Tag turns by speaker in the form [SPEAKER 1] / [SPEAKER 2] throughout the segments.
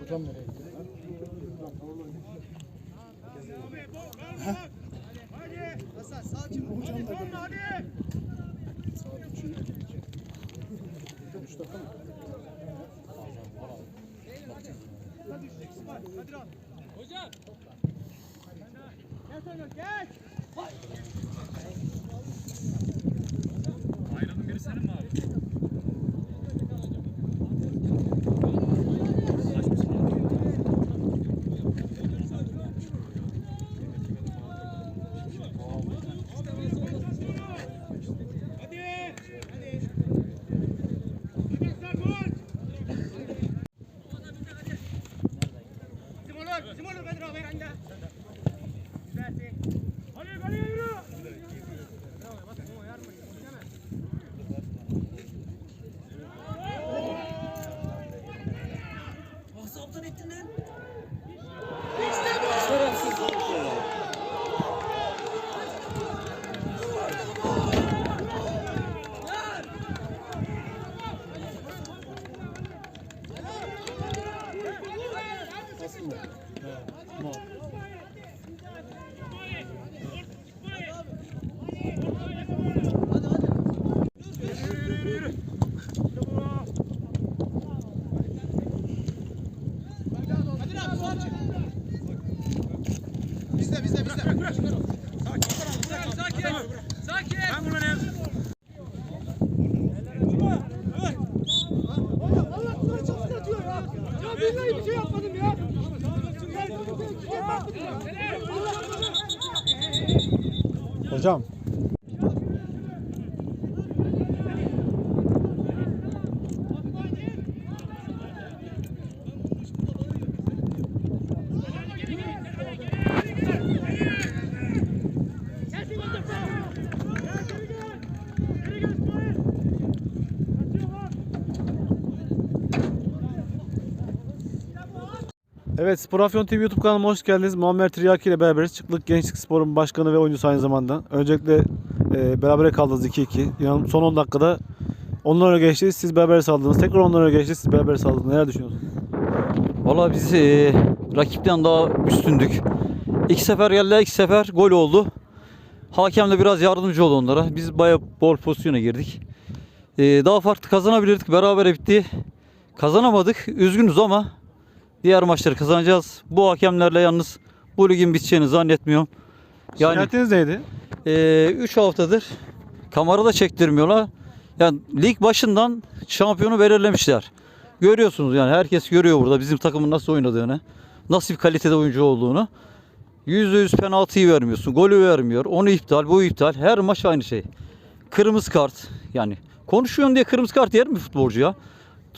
[SPEAKER 1] Hocam nereye gitti?
[SPEAKER 2] Hasan sakin ol. Hadi tonla hadi.
[SPEAKER 1] Saat 3'ü 3 dakika mı?
[SPEAKER 2] Hadi. Hocam. That's a good catch. Billahi bir şey yapmadım ya.
[SPEAKER 1] Hocam. Evet Spor Afyon TV YouTube kanalıma hoş geldiniz. Muammer Tiryaki ile beraberiz. Çıklık Gençlik Spor'un başkanı ve oyuncusu aynı zamanda. Öncelikle e, berabere kaldınız 2-2. Yani son 10 dakikada onlara geçti. Siz beraber saldınız. Tekrar onlara geçti. Siz beraber saldınız. Neler düşünüyorsunuz?
[SPEAKER 3] Valla biz e, rakipten daha üstündük. İki sefer geldiler, iki sefer gol oldu. Hakem de biraz yardımcı oldu onlara. Biz bayağı bol pozisyona girdik. E, daha farklı kazanabilirdik. Berabere bitti. Kazanamadık. Üzgünüz ama diğer maçları kazanacağız. Bu hakemlerle yalnız bu ligin biteceğini zannetmiyorum. Yani
[SPEAKER 1] Şikayetiniz neydi?
[SPEAKER 3] 3 haftadır kamerada çektirmiyorlar. Yani lig başından şampiyonu belirlemişler. Görüyorsunuz yani herkes görüyor burada bizim takımın nasıl oynadığını. Nasıl bir kalitede oyuncu olduğunu. %100 penaltıyı vermiyorsun. Golü vermiyor. Onu iptal, bu iptal. Her maç aynı şey. Kırmızı kart. Yani konuşuyorsun diye kırmızı kart yer mi futbolcu ya?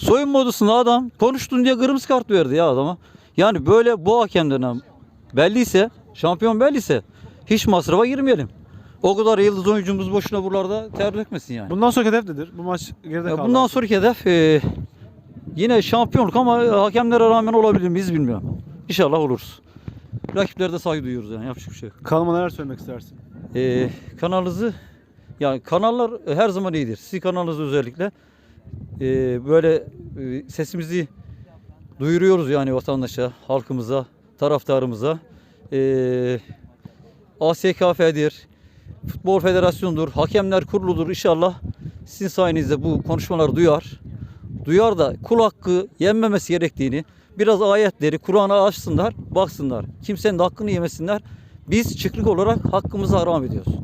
[SPEAKER 3] Soyunma odasında adam konuştun diye kırmızı kart verdi ya adama. Yani böyle bu hakemden belliyse, şampiyon belliyse hiç masrafa girmeyelim. O kadar yıldız oyuncumuz boşuna buralarda ter dökmesin yani.
[SPEAKER 1] Bundan sonraki hedef nedir? Bu maç geride kaldı.
[SPEAKER 3] bundan sonraki hedef e, yine şampiyonluk ama hakemlere rağmen olabilir miyiz bilmiyorum. İnşallah oluruz. Rakiplere de saygı duyuyoruz yani yapacak bir şey yok.
[SPEAKER 1] Kanalıma neler söylemek istersin?
[SPEAKER 3] E, kanalınızı yani kanallar her zaman iyidir. Sizin kanalınız özellikle e, böyle e, sesimizi duyuruyoruz yani vatandaşa, halkımıza, taraftarımıza. E, ASKF'dir, Futbol Federasyonu'dur, Hakemler Kurulu'dur inşallah sizin sayenizde bu konuşmaları duyar. Duyar da kul hakkı yenmemesi gerektiğini, biraz ayetleri Kur'an'a açsınlar, baksınlar. Kimsenin de hakkını yemesinler. Biz çıkrık olarak hakkımızı haram ediyoruz.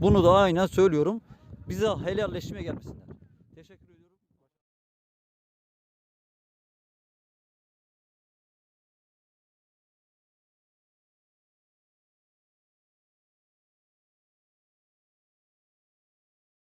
[SPEAKER 3] Bunu da aynen söylüyorum. Bize helalleşmeye gelmesinler.